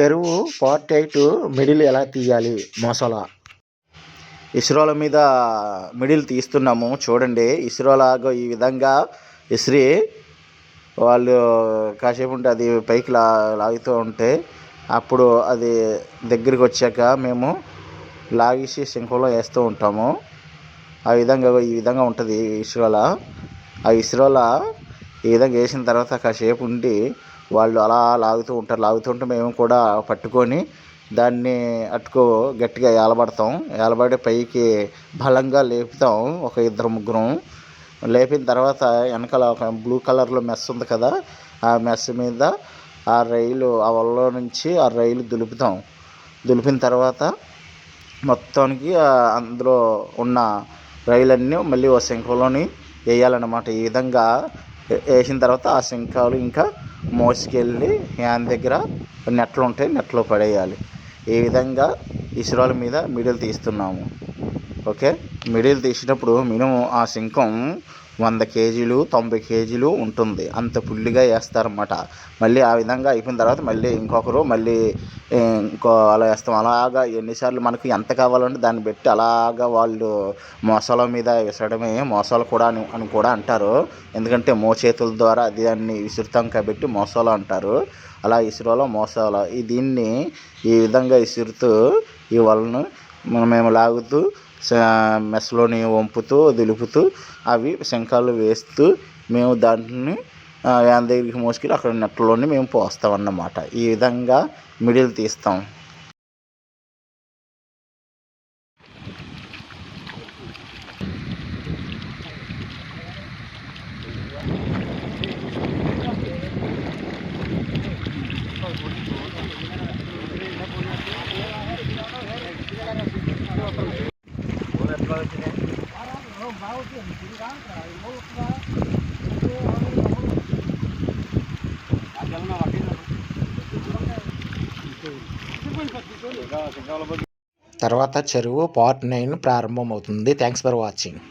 చెరువు part eight middle ఎలా తీయాలి? మొసల. ఇస్రోల మీద మిడిల్ తీస్తున్నాము. చూడండి ఇస్రోలాగో ఈ విధంగా ఇస్రీ వాళ్ళు కాసేపు ఉంటే అది పైకి లా లాగుతూ ఉంటే అప్పుడు అది దగ్గరికి వచ్చాక మేము లాగేసి శంఖంలో వేస్తూ ఉంటాము. ఆ విధంగా ఈ విధంగా ఉంటుంది ఇస్రోల. ఆ ఇస్రోల ఈ విధంగా వేసిన తర్వాత కాసేపు ఉండి వాళ్ళు అలా లాగుతూ ఉంటారు. లాగుతుంటే మేము కూడా పట్టుకొని దాన్ని అట్టుకో గట్టిగా ఏలబడతాం. ఏలబడి పైకి బలంగా లేపుతాం ఒక ఇద్దరు ముగ్గురం. లేపిన తర్వాత వెనకాల ఒక బ్లూ కలర్లో మెస్ ఉంది కదా ఆ మెస్ మీద ఆ రైలు ఆ వలలో నుంచి ఆ రైలు దులుపుతాం. దులిపిన తర్వాత మొత్తానికి అందులో ఉన్న రైలన్నీ మళ్ళీ ఓ శంఖంలోని వేయాలన్నమాట. ఈ విధంగా వేసిన తర్వాత ఆ శంఖాలు ఇంకా మోసుకెళ్ళి హ్యాండ్ దగ్గర నెట్లు ఉంటాయి నెట్లో పడేయాలి. ఈ విధంగా ఇసురాల మీద మిడిల్ తీస్తున్నాము. ఓకే? మిడిల్ తీసినప్పుడు మినిమం ఆ శంఖం వంద కేజీలు తొంభై కేజీలు ఉంటుంది. అంత పుల్లిగా వేస్తారన్నమాట. మళ్ళీ ఆ విధంగా అయిపోయిన తర్వాత మళ్ళీ ఇంకొకరు మళ్ళీ ఇంకో అలా వేస్తాం. అలాగా ఎన్నిసార్లు మనకి ఎంత కావాలంటే దాన్ని బట్టి అలాగా వాళ్ళు మోసాల మీద విసరడమే మోసాలు కూడా అని అని కూడా అంటారు. ఎందుకంటే మోచేతుల ద్వారా అది దాన్ని విసురుతాం కాబట్టి మోసాలు అంటారు. అలా ఇసురోలో మోసాలు. ఈ దీన్ని ఈ విధంగా ఇసురుతూ ఈ వలను మేము లాగుతూ మెస్లోని వంపుతూ దులుపుతూ అవి శంఖాలు వేస్తూ మేము దాంట్ని వ్యాన్ దగ్గరికి మోసుకెళ్ళి అక్కడ నెట్లోని మేము పోస్తాం అన్నమాట ఈ విధంగా మిడిల్ తీస్తాం. తర్వాత చెరువు పార్ట్ నైన్ ప్రారంభమవుతుంది. Thanks for watching